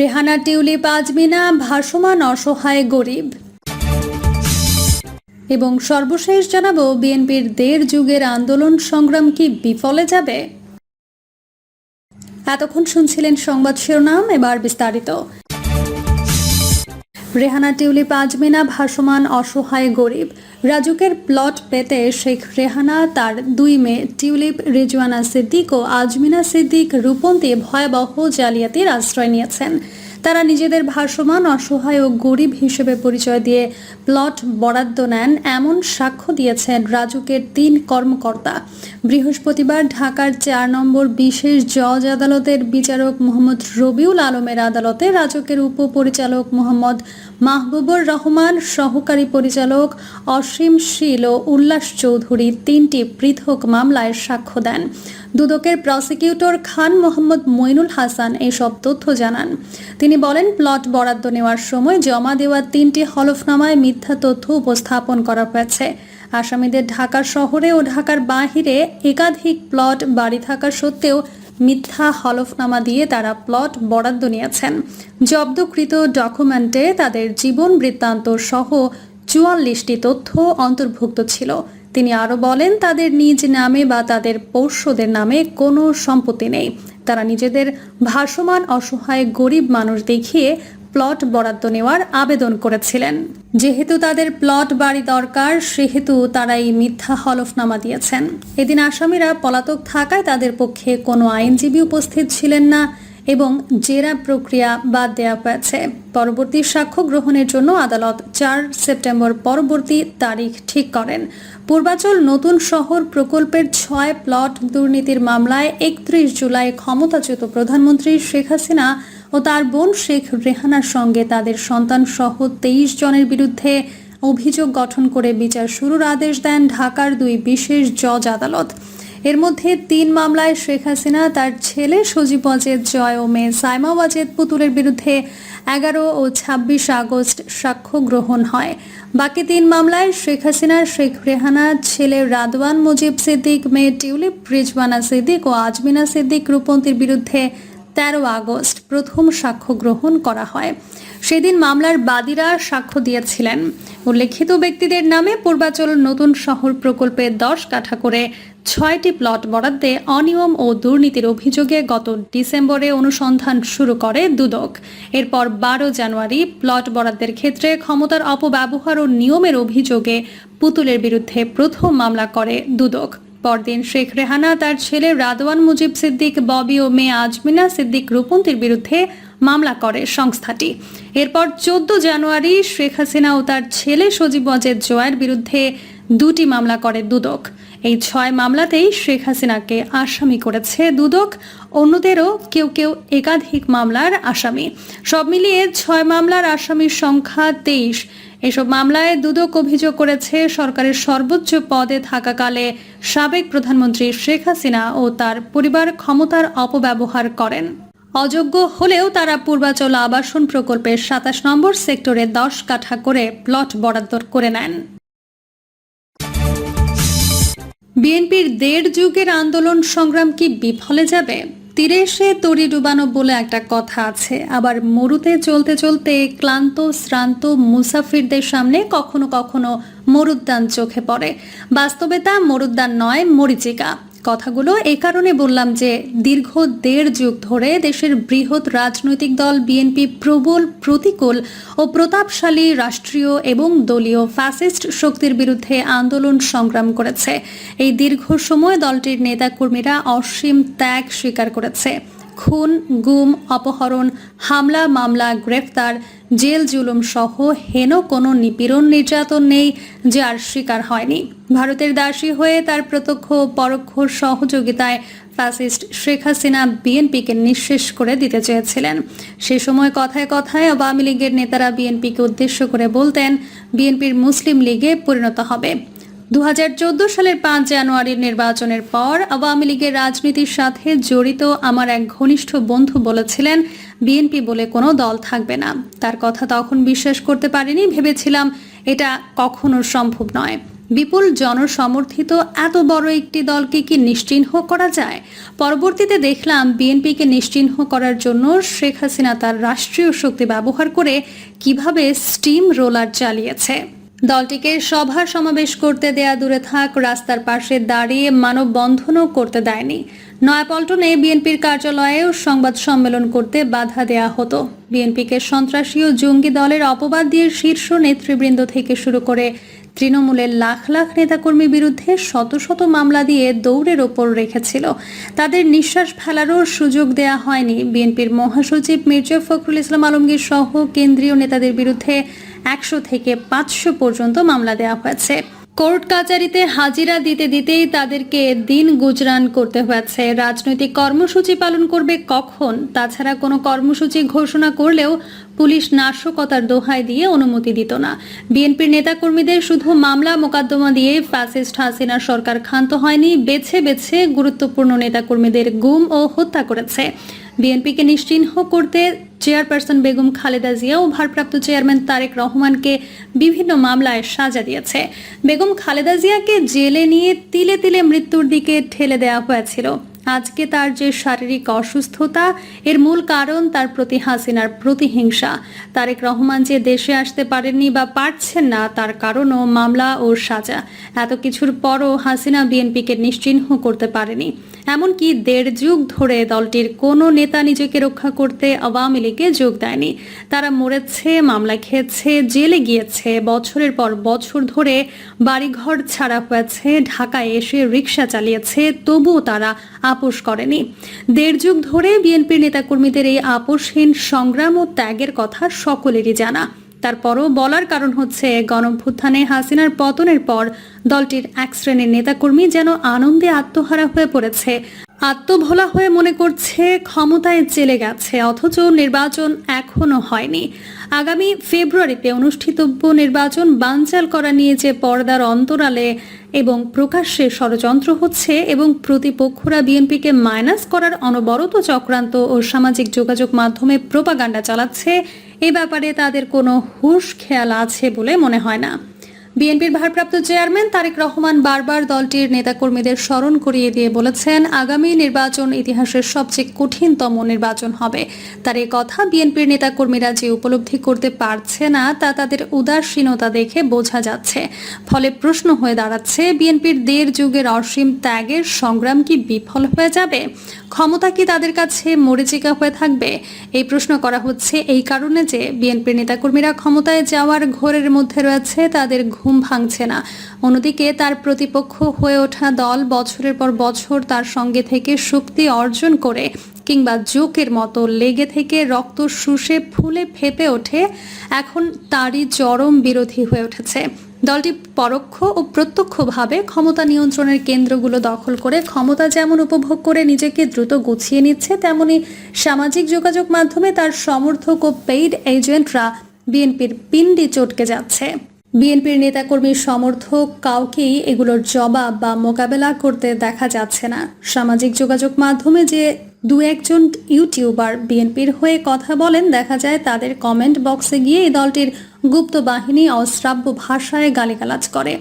Rehana tulip Azmina, ভাসমান অসহায় গরিব। এবং সর্বশেষ জানাব, বিএনপির দেড় যুগের আন্দোলন সংগ্রাম কি বিফলে যাবে? এতক্ষণ শুনছিলেন সংবাদ শিরোনাম, এবার বিস্তারিত। রেহানা টিউলিপ আজমিনা ভাসমান অসহায় গরিব। রাজুকের প্লট পেতে শেখ রেহানা, তার দুই মেয়ে টিউলিপ, রিজওয়ানা সিদ্দিক ও আজমিনা সিদ্দিক রূপন্তি ভয়াবহ জালিয়াতির আশ্রয় নিয়েছেন। তারা নিজেদের ভাসমান, অসহায় ও গরিব হিসেবে পরিচয় দিয়ে প্লট বরাদ্দ নেন। এমন সাক্ষ্য দিয়েছেন রাজুকের তিন কর্মকর্তা। বৃহস্পতিবার ঢাকার চার নম্বর বিশেষ জজ আদালতের বিচারক মোহাম্মদ রবিউল আলমের আদালতে রাজকের উপপরিচালক মোহাম্মদ মাহবুবুর রহমান, সহকারী পরিচালক অসীম শীল ও উল্লাস চৌধুরী তিনটি পৃথক মামলায় সাক্ষ্য দেন। দুদকের প্রসিকিউটর খান মোহাম্মদ মইনুল হাসান এসব তথ্য জানান। তিনি বলেন, প্লট বরাদ্দ নেওয়ার সময় জমা দেওয়া তিনটি হলফনামায় মিথ্যা তথ্য উপস্থাপন করা হয়েছে। আসামিদের ঢাকার শহরে ও ঢাকার বাহিরে একাধিক প্লট বাড়ি থাকা সত্ত্বেও মিথ্যা হলফনামা দিয়ে তারা প্লট বরাদ্দ নিয়েছেন। জব্দকৃত ডকুমেন্টে তাদের জীবন বৃত্তান্ত সহ চুয়াল্লিশটি তথ্য অন্তর্ভুক্ত ছিল। তিনি আরও বলেন, তাদের নিজ নামে বা তাদের পোষ্যদের নামে কোনো সম্পত্তি নেই। তারা নিজেদের ভাসমান অসহায় গরিব মানুষ দেখিয়ে প্লট বরাদ্দ নেওয়ার আবেদন করেছিলেন। যেহেতু তাদের প্লট বাড়ি দরকার, সেহেতু তারা এই মিথ্যা হলফনামা দিয়েছেন। এদিন আসামিরা পলাতক থাকায় তাদের পক্ষে কোনো আইনজীবী উপস্থিত ছিলেন না এবং জেরা প্রক্রিয়া বাদ দেওয়া হয়েছে। পরবর্তী সাক্ষ্য গ্রহণের জন্য আদালত চার সেপ্টেম্বর পরবর্তী তারিখ ঠিক করেন। পূর্বাচল নতুন শহর প্রকল্পের ছয় প্লট দুর্নীতির মামলায় একত্রিশ জুলাই ক্ষমতাচ্যুত প্রধানমন্ত্রী শেখ হাসিনা ও তার বোন শেখ রেহানার সঙ্গে তাদের সন্তান সহ তেইশ জনের বিরুদ্ধে অভিযোগ গঠন করে বিচার শুরুর আদেশ দেন ঢাকার দুই বিশেষ জজ আদালত। এর মধ্যে তিন মামলায় শেখ হাসিনা, তার ছেলে সজীব ওয়াজেদ, জয় ও মেয়ে সাইমা ওয়াজেদ পুতুলের বিরুদ্ধে এগারো ও ছাব্বিশ আগস্ট সাক্ষ্য গ্রহণ হয়। বাকি তিন মামলায় শেখ হাসিনার শেখ রেহানা, ছেলে রাদওয়ান মুজিব সিদ্দিক, মেয়ে টিউলিপ, রিজওয়ানা সিদ্দিক ও আজমিনা সিদ্দিক রূপন্তির বিরুদ্ধে তেরো আগস্ট প্রথম সাক্ষ্য গ্রহণ করা হয়। সেদিন মামলার বাদীরা সাক্ষ্য দিয়েছিলেন। উল্লেখিত ব্যক্তিদের নামে পূর্বাচল নতুন শহর প্রকল্পে দশ কাঠা করে ছয়টি প্লট বরাদ্দে অনিয়ম ও দুর্নীতির অভিযোগে গত ডিসেম্বরে অনুসন্ধান শুরু করে দুদক। এরপর বারো জানুয়ারি প্লট বরাদ্দের ক্ষেত্রে ক্ষমতার অপব্যবহার ও নিয়মের অভিযোগে পুতুলের বিরুদ্ধে প্রথম মামলা করে দুদক। পরদিন শেখ রেহানা তার ছেলে রাদওয়ান মুজিব সিদ্দিক, ববি ও মেয়ে আজমিনা সিদ্দিক রূপন্তির বিরুদ্ধে মামলা করে সংস্থাটি। এরপর চোদ্দ জানুয়ারি শেখ হাসিনা ও তার ছেলে সজীব ওয়াজেদ জয়ের বিরুদ্ধে দুটি মামলা করে দুদক। এই ছয় মামলাতেই শেখ হাসিনাকে আসামি করেছে দুদক, অন্যদেরও কেউ কেউ একাধিক মামলার আসামি। সব মিলিয়ে ছয় মামলার আসামির সংখ্যা তেইশ। এসব মামলায় দুদক অভিযোগ করেছে, সরকারের সর্বোচ্চ পদে থাকাকালে সাবেক প্রধানমন্ত্রী শেখ হাসিনা ও তার পরিবার ক্ষমতার অপব্যবহার করেন। অযোগ্য হলেও তারা পূর্বাচল আবাসন প্রকল্পের সাতাশ নম্বর সেক্টরে দশ কাঠা করে প্লট বরাদ্দ করে নেন। বিএনপির দেড় যুগের আন্দোলন সংগ্রাম কি বিফলে যাবে? তীরে এসে তরি ডুবানো বলে একটা কথা আছে। আবার মরুতে চলতে চলতে ক্লান্ত, শ্রান্ত মুসাফিরদের সামনে কখনো কখনো মরুদ্যান চোখে পড়ে। বাস্তবে তা মরুদ্যান নয়, মরিচিকা। কথাগুলো এ কারণে বললাম যে দীর্ঘ দেড় যুগ ধরে দেশের বৃহৎ রাজনৈতিক দল বিএনপি প্রবল প্রতিকূল ও প্রতাপশালী রাষ্ট্রীয় এবং দলীয় ফ্যাসিস্ট শক্তির বিরুদ্ধে আন্দোলন সংগ্রাম করেছে। এই দীর্ঘ সময় দলটির নেতাকর্মীরা অসীম ত্যাগ স্বীকার করেছে। খুন, গুম, অপহরণ, হামলা, মামলা, গ্রেফতার, জেল জুলুম সহ হেন কোনো নিপীড়ন নির্যাতন নেই, যার শিকার হয়নি। ভারতের দাসী হয়ে তার প্রত্যক্ষ পরোক্ষ সহযোগিতায় ফ্যাসিস্ট শেখ হাসিনা বিএনপিকে নিঃশেষ করে দিতে চেয়েছিলেন। সে সময় কথায় কথায় আওয়ামী লীগের নেতারা বিএনপিকে উদ্দেশ্য করে বলতেন, বিএনপির মুসলিম লীগে পরিণত হবে। দু হাজার চোদ্দ সালের পাঁচ জানুয়ারির নির্বাচনের পর আওয়ামী লীগের রাজনীতির সাথে জড়িত আমার এক ঘনিষ্ঠ বন্ধু বলেছিলেন, বিএনপি বলে কোনো দল থাকবে না। তার কথা তখন বিশ্বাস করতে পারিনি, ভেবেছিলাম এটা কখনো সম্ভব নয়। বিপুল জনসমর্থিত এত বড় একটি দলকে কি নিশ্চিহ্ন করা যায়? পরবর্তীতে দেখলাম বিএনপিকে নিশ্চিহ্ন করার জন্য শেখ হাসিনা তার রাষ্ট্রীয় শক্তি ব্যবহার করে কীভাবে স্টিম রোলার চালিয়েছে। দলটিকে সভা সমাবেশ করতে দেয়া দূরে থাক, রাস্তার পাশে দাঁড়িয়ে মানববন্ধনও করতে দেয়নি। নয়াপল্টনে বিএনপির কার্যালয়েও সংবাদ সম্মেলন করতে বাধা দেয়া হতো। বিএনপিকে সন্ত্রাসী ও জঙ্গি দলের অপবাদ দিয়ে শীর্ষ নেতৃবৃন্দ থেকে শুরু করে তৃণমূলের লাখ লাখ নেতাকর্মীর বিরুদ্ধে শত শত মামলা দিয়ে দৌড়ের ওপর রেখেছিল। তাদের নিঃশ্বাস ফেলারও সুযোগ দেয়া হয়নি। বিএনপির মহাসচিব মির্জা ফখরুল ইসলাম আলমগীর সহ কেন্দ্রীয় নেতাদের বিরুদ্ধে একশো থেকে পাঁচশো পর্যন্ত মামলা দেওয়া হয়েছে। কোর্ট কাচারিতে হাজিরা দিতে দিতেই তাদেরকে দিন গুজরান করতে হয়েছে। রাজনৈতিক কর্মসূচি পালন করবে কখন? তাছাড়া কোনো কর্মসূচি ঘোষণা করলেও পুলিশ নাশকতার দোহাই দিয়ে অনুমতি দিত না। বিএনপির নেতাকর্মীদের শুধু মামলা মোকদ্দমা দিয়ে ফ্যাসিস্ট হাসিনা সরকার ক্ষান্ত হয়নি, বেছে বেছে গুরুত্বপূর্ণ নেতাকর্মীদের গুম ও হত্যা করেছে। বিএনপিকে নিশ্চিহ্ন করতে চেয়ারপারসন বেগম খালেদা জিয়া ও ভারপ্রাপ্ত চেয়ারম্যান তারেক রহমানকে বিভিন্ন মামলায় সাজা দিয়েছে। বেগম খালেদা জিয়াকে জেলে নিয়ে তিলে তিলে মৃত্যুর দিকে ঠেলে দেওয়া হয়েছিল। আজকে তার যে শারীরিক অসুস্থতা, এর মূল কারণ তার প্রতি হাসিনার প্রতিহিংসা। তারেক রহমান যে দেশে আসতে পারেননি বা পারছেন না, তার কারণও মামলা ও সাজা। এত কিছুর পরও হাসিনা বিএনপিকে নিশ্চিহ্ন করতে পারেনি। এমনকি দেড় যুগ ধরে দলটির কোনো নেতা নিজেকে রক্ষা করতে আওয়ামী লীগে যোগ দেয়নি। তারা মরেছে, মামলা খেয়েছে, জেলে গিয়েছে, বছরের পর বছর ধরে বাড়িঘর ছাড়া হয়েছে, ঢাকায় এসে রিক্সা চালিয়েছে, তবুও তারা আপোষ করেনি। দেড় যুগ ধরে বিএনপির নেতাকর্মীদের এই আপোষহীন সংগ্রাম ও ত্যাগের কথা সকলেরই জানা। তারপরও বলার কারণ হচ্ছে, গণভ্যুত্থানে হাসিনার পতনের পর দলটির এক শ্রেণির নেতাকর্মী যেন আনন্দে আত্মহারা হয়ে পড়েছে। আত্মভোলা হয়ে মনে করছে ক্ষমতায় চলে গেছে, অথচ নির্বাচন এখনও হয়নি। আগামী ফেব্রুয়ারিতে অনুষ্ঠিতব্য নির্বাচন বানচাল করা নিয়ে যে পর্দার অন্তরালে এবং প্রকাশ্যে ষড়যন্ত্র হচ্ছে এবং প্রতিপক্ষরা বিএনপিকে মাইনাস করার অনবরত চক্রান্ত ও সামাজিক যোগাযোগ মাধ্যমে প্রোপাগান্ডা চালাচ্ছে, এ ব্যাপারে তাদের কোনো হুঁশ খেয়াল আছে বলে মনে হয় না। বিএনপির ভারপ্রাপ্ত চেয়ারম্যান তারেক রহমান বারবার দলটির নেতাকর্মীদের স্মরণ করিয়ে দিয়ে বলেছেন, আগামী নির্বাচন ইতিহাসের সবচেয়ে কঠিনতম নির্বাচন হবে। তার এই কথা বিএনপির নেতাকর্মীরা যে উপলব্ধি করতে পারছে না, তা তাদের উদাসীনতা দেখে বোঝা যাচ্ছে। ফলে প্রশ্ন হয়ে দাঁড়াচ্ছে, বিএনপির দেড় যুগের অসীম ত্যাগের সংগ্রাম কি বিফল হয়ে যাবে? ক্ষমতা কি তাদের কাছে মরিচিকা হয়ে থাকবে? এই প্রশ্ন করা হচ্ছে এই কারণে যে বিএনপির নেতাকর্মীরা ক্ষমতায় যাওয়ার ঘোরের মধ্যে রয়েছে, তাদের ঘুম ভাঙছে না। অন্যদিকে তার প্রতিপক্ষ হয়ে ওঠা দল বছরের পর বছর তার সঙ্গে থেকে শক্তি অর্জন করে কিংবা জোকের মতো লেগে থেকে রক্ত শুষে ফুলে ফেপে ওঠে, এখন তারই চরম বিরোধী হয়ে উঠেছে। দলটি পরোক্ষ ও প্রত্যক্ষভাবে ক্ষমতা নিয়ন্ত্রণের কেন্দ্রগুলো দখল করে ক্ষমতা যেমন উপভোগ করে নিজেকে দ্রুত গুছিয়ে নিচ্ছে, তেমনি সামাজিক যোগাযোগ মাধ্যমে তার সমর্থক ও পেইড এজেন্টরা বিএনপির পিণ্ডি চটকে যাচ্ছে। বিএনপির নেতাকর্মীর সমর্থক কাউকেই এগুলোর জবাব বা মোকাবেলা করতে দেখা যাচ্ছে না। সামাজিক যোগাযোগ মাধ্যমে যে দু একজন ইউটিউবার বিএনপির হয়ে কথা বলেন। দেখা যায় তাদের কমেন্ট বক্সে গিয়ে এই দলটির গুপ্ত বাহিনী অশ্রাব্য ভাষায় গালিগালাজ করে।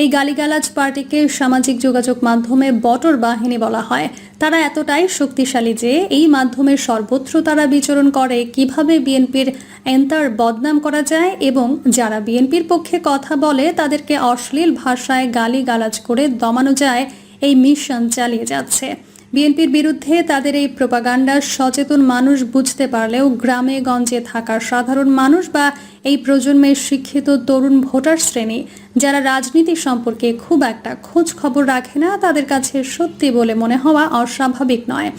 এই গালিগালাজ পার্টিকে সামাজিক যোগাযোগ মাধ্যমে বটর বাহিনী বলা হয়। তারা এতটাই শক্তিশালী যে এই মাধ্যমে সর্বত্র তারা বিচরণ করে, কীভাবে বিএনপির এন্তার বদনাম করা যায় এবং যারা বিএনপির পক্ষে কথা বলে তাদেরকে অশ্লীল ভাষায় গালিগালাজ করে দমানো যায়, এই মিশন চালিয়ে যাচ্ছে। বিএনপির বিরুদ্ধে তাদের এই প্রপাগান্ডা সচেতন মানুষ বুঝতে পারলেও গ্রামে গঞ্জে থাকা সাধারণ মানুষ বা এই প্রজন্মের শিক্ষিত তরুণ ভোটার শ্রেণি, যারা রাজনীতি সম্পর্কে খুব একটা খোঁজ খবর রাখে না, তাদের কাছে সত্যি বলে মনে হওয়া অস্বাভাবিক নয়।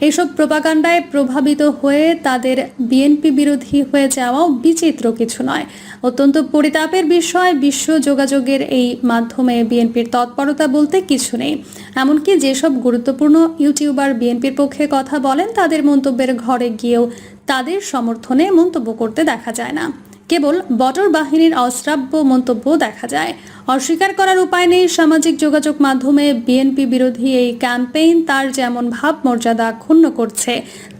এইসব প্রপাগান্ডায় প্রভাবিত হয়ে তাদের বিএনপি বিরোধী হয়ে যাওয়াও বিচিত্র কিছু নয়। অত্যন্ত পরিতাপের বিষয় বিশ্ব যোগাযোগের এই মাধ্যমে বিএনপির তৎপরতা বলতে কিছু নেই। এমনকি যেসব গুরুত্বপূর্ণ ইউটিউবার বিএনপির পক্ষে কথা বলেন, তাদের মন্তব্যের ঘরে গিয়েও তাদের সমর্থনে মন্তব্য করতে দেখা যায় না। কেবল বটর বাহিনীর অশ্রাব্য মন্তব্য দেখা যায়। অস্বীকার করার উপায় নেই সামাজিক যোগাযোগ মাধ্যমে বিএনপি বিরোধী এই ক্যাম্পেইন তার যেমন ভাব মর্যাদা ক্ষুণ্ণ করছে,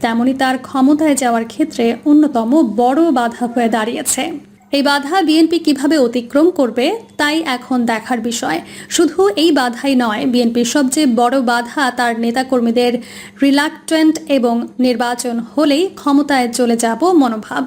তেমনি তার ক্ষমতায় যাওয়ার ক্ষেত্রে অন্যতম বড় বাধা হয়ে দাঁড়িয়েছে। এই বাধা বিএনপি কীভাবে অতিক্রম করবে? তাই এখন দেখার বিষয়। শুধু এই বাধাই নয়, বিএনপির সবচেয়ে বড় বাধা তার নেতাকর্মীদের রিলাক্টেন্ট এবং নির্বাচন হলেই ক্ষমতায় চলে যাব মনোভাব।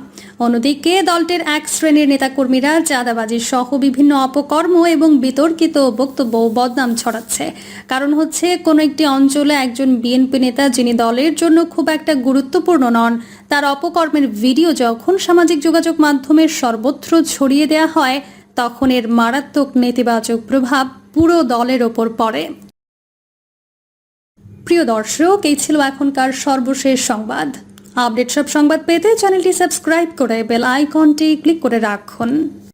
অন্যদিকে দলটির এক শ্রেণির নেতাকর্মীরা চাঁদাবাজি সহ বিভিন্ন অপকর্ম এবং বিতর্কিত বক্তব্য বদনাম ছড়াচ্ছে। কারণ হচ্ছে, কোনো একটি অঞ্চলে একজন বিএনপি নেতা যিনি দলের জন্য খুব একটা গুরুত্বপূর্ণ নন, তার অপকর্মের ভিডিও যখন সামাজিক যোগাযোগ মাধ্যমের সর্বত্র ছড়িয়ে দেওয়া হয় তখন এর মারাত্মক নেতিবাচক প্রভাব পুরো দলের ওপর পড়ে। প্রিয় দর্শক, এই ছিল এখনকার সর্বশেষ সংবাদ। আপডেট সব সংবাদ পেতে চ্যানেলটি সাবস্ক্রাইব করে বেল আইকনটি ক্লিক করে রাখুন।